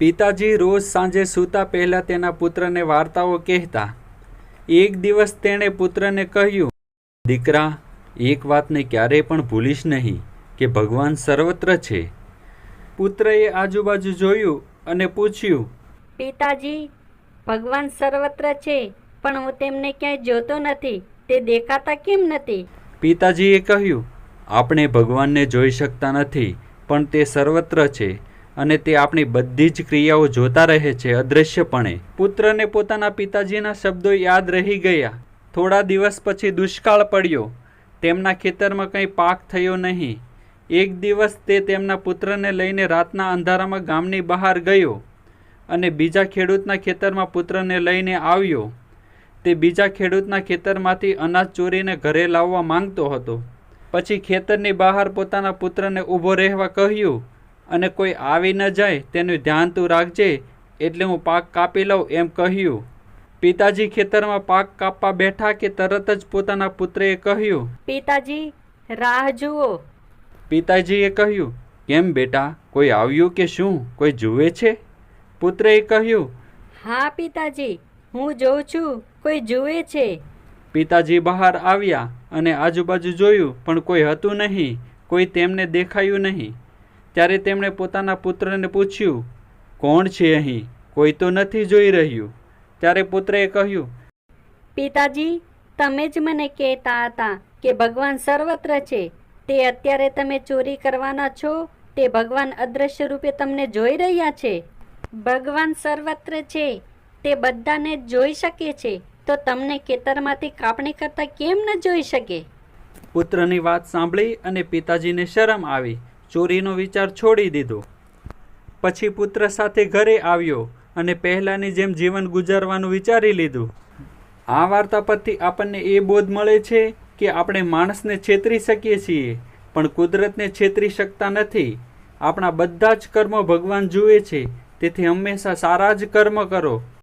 પિતાજી રોજ સાંજે સૂતા પહેલાં તેના પુત્રને વાર્તાઓ કહેતા એક દિવસ તેણે પુત્રને કહ્યું દીકરા એક વાતને ક્યારેય પણ ભૂલીશ નહીં કે ભગવાન સર્વત્ર છે. પુત્રએ આજુબાજુ જોયું અને પૂછ્યું પિતાજી ભગવાન સર્વત્ર છે પણ હું તેમને ક્યાંય જોતો નથી તે દેખાતા કેમ નથી? પિતાજીએ કહ્યું આપણે ભગવાનને જોઈ શકતા નથી પણ તે સર્વત્ર છે. અને તે આપણી બધી જ ક્રિયાઓ જોતા રહે છે અદૃશ્યપણે પુત્રને પોતાના પિતાજીના શબ્દો યાદ રહી ગયા. થોડા દિવસ પછી દુષ્કાળ પડ્યો. તેમના ખેતરમાં કંઈ પાક થયો નહીં. એક દિવસ તે તેમના પુત્રને લઈને રાતના અંધારામાં ગામની બહાર ગયો અને બીજા ખેડૂતના ખેતરમાં પુત્રને લઈને આવ્યો. તે બીજા ખેડૂતના ખેતરમાંથી અનાજ ચોરીને ઘરે લાવવા માંગતો હતો. પછી ખેતરની બહાર પોતાના પુત્રને ઊભો રહેવા કહ્યું અને કોઈ આવી ન જાય તેનું ધ્યાન તું રાખજે એટલે હું પાક કાપી લઉં એમ કહ્યું. પિતાજી ખેતરમાં પાક કાપવા બેઠા કે તરત જ પોતાના પુત્રએ કહ્યું. પિતાજી રાહ જુઓ. પિતાજીએ કહ્યું કેમ બેટા કોઈ આવ્યું કે શું? કોઈ જુએ છે? પુત્રએ કહ્યું હા પિતાજી હું જોઉં છું કોઈ જુએ છે. પિતાજી બહાર આવ્યા અને આજુબાજુ જોયું પણ કોઈ હતું નહીં કોઈ તેમને દેખાયું નહીં. ત્યારે તેમણે પોતાના પુત્રને પૂછ્યું કોણ છે અહીં? કોઈ તો નથી જોઈ રહ્યું. ત્યારે પુત્રએ કહ્યું પિતાજી તમે જ મને કહેતા હતા કે ભગવાન સર્વત્ર છે. તે અત્યારે તમે ચોરી કરવાના છો? તે ભગવાન અદ્રશ્ય રૂપે તમને જોઈ રહ્યા છે? ભગવાન સર્વત્ર છે. તે બધાને જોઈ શકે છે. તો તમને ખેતરમાંથી કાપણી કરતા કેમ ન જોઈ શકે? પુત્રની વાત સાંભળી અને પિતાજીને શરમ આવી. ચોરીનો વિચાર છોડી દીધો. પછી પુત્ર સાથે ઘરે આવ્યો અને પહેલાંની જેમ જીવન ગુજારવાનું વિચારી લીધું. આ વાર્તા પરથી આપણને એ બોધ મળે છે કે આપણે માણસને છેતરી શકીએ છીએ, પણ કુદરતને છેતરી શકતા નથી. આપણા બધા જ કર્મો ભગવાન જુએ છે, તેથી હંમેશા સારા જ કર્મ કરો.